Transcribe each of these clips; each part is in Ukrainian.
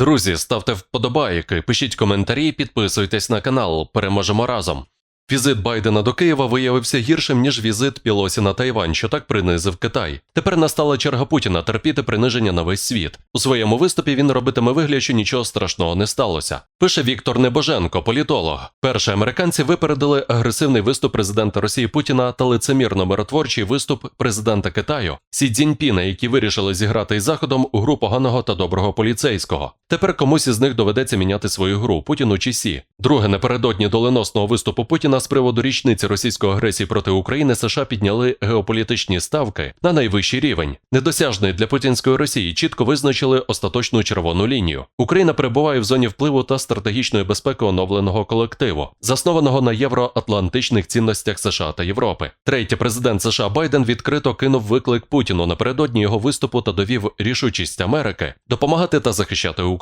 Друзі, ставте вподобайки, пишіть коментарі, підписуйтесь на канал. Переможемо разом. Візит Байдена до Києва виявився гіршим, ніж візит Пілосі на Тайвань, що так принизив Китай. Тепер настала черга Путіна терпіти приниження на весь світ. У своєму виступі він робитиме вигляд, що нічого страшного не сталося. Пише Віктор Небоженко, політолог. Перше американці випередили агресивний виступ президента Росії Путіна та лицемірно миротворчий виступ президента Китаю Сі Цзіньпіна, які вирішили зіграти із заходом у гру поганого та доброго поліцейського. Тепер комусь із них доведеться міняти свою гру Путіну чи Сі. Друге, напередодні доленосного виступу Путіна з приводу річниці російської агресії проти України США підняли геополітичні ставки на найвищий рівень. Недосяжний для путінської Росії чітко визначили остаточну червону лінію. Україна перебуває в зоні впливу та стратегічної безпеки оновленого колективу, заснованого на євроатлантичних цінностях США та Європи. Третє, президент США Байден відкрито кинув виклик Путіну напередодні його виступу та довів рішучість Америки допомагати та захищати Україну.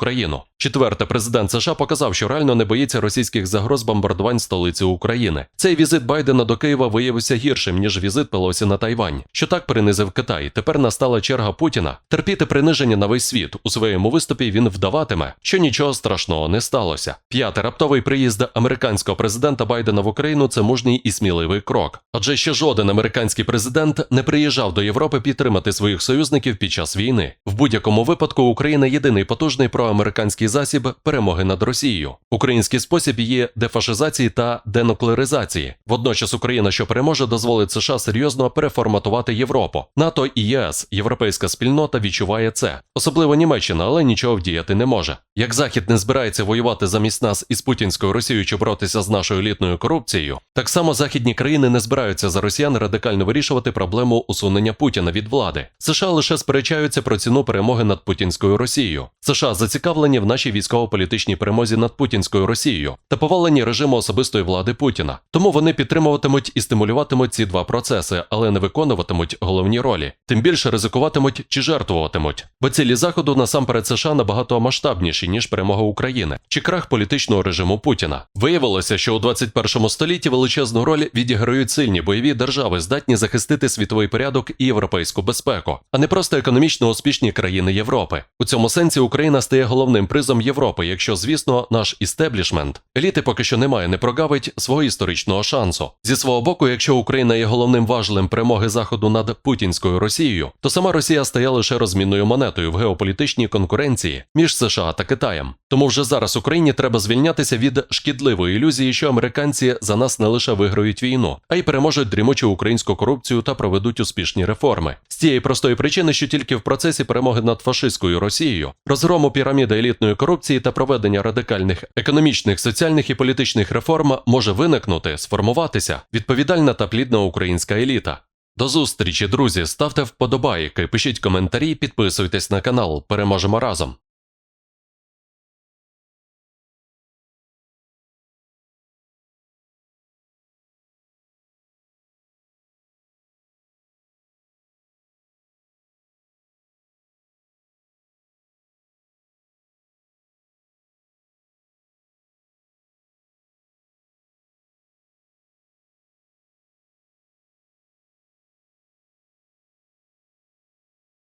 Четверте, президент США показав, що реально не боїться російських загроз бомбардувань столиці України. Цей візит Байдена до Києва виявився гіршим ніж візит Пелосі на Тайвань, що так принизив Китай. Тепер настала черга Путіна терпіти приниження на весь світ. У своєму виступі він вдаватиме, що нічого страшного не сталося. П'яте раптовий приїзд американського президента Байдена в Україну це мужній і сміливий крок. Адже ще жоден американський президент не приїжджав до Європи підтримати своїх союзників під час війни. В будь-якому випадку Україна єдиний потужний проамериканський засіб перемоги над Росією. Український спосіб є дефашизації та денуклеаризації. Водночас Україна, що переможе, дозволить США серйозно переформатувати Європу. НАТО і ЄС, європейська спільнота відчуває це, особливо Німеччина, але нічого вдіяти не може. Як Захід не збирається воювати замість нас із путінською Росією чи боротися з нашою елітною корупцією, так само західні країни не збираються за росіян радикально вирішувати проблему усунення Путіна від влади. США лише сперечаються про ціну перемоги над путінською Росією. США зацікавлені в нашій військово-політичній перемозі над путінською Росією та поваленні режиму особистої влади Путіна. Тому вони підтримуватимуть і стимулюватимуть ці два процеси, але не виконуватимуть головні ролі. Тим більше ризикуватимуть чи жертвуватимуть. Бо цілі заходу насамперед США набагато масштабніші ніж перемога України чи крах політичного режиму Путіна. Виявилося, що у 21 столітті величезну роль відіграють сильні бойові держави, здатні захистити світовий порядок і європейську безпеку, а не просто економічно успішні країни Європи. У цьому сенсі Україна стає головним призом Європи, якщо, звісно, наш істеблішмент еліти поки що немає, не прогавить свого історичного шансу. Зі свого боку, якщо Україна є головним важелем перемоги Заходу над путінською Росією, то сама Росія стає лише розмінною монетою в геополітичній конкуренції між США та Китаєм. Тому вже зараз Україні треба звільнятися від шкідливої ілюзії, що американці за нас не лише виграють війну, а й переможуть дрімучу українську корупцію та проведуть успішні реформи. З цієї простої причини, що тільки в процесі перемоги над фашистською Росією, розгрому піраміди елітної корупції та проведення радикальних економічних, соціальних і політичних реформ може виникнути, сформуватися відповідальна та плідна українська еліта. До зустрічі, друзі! Ставте вподобайки, пишіть коментарі, підписуйтесь на канал. Переможемо разом.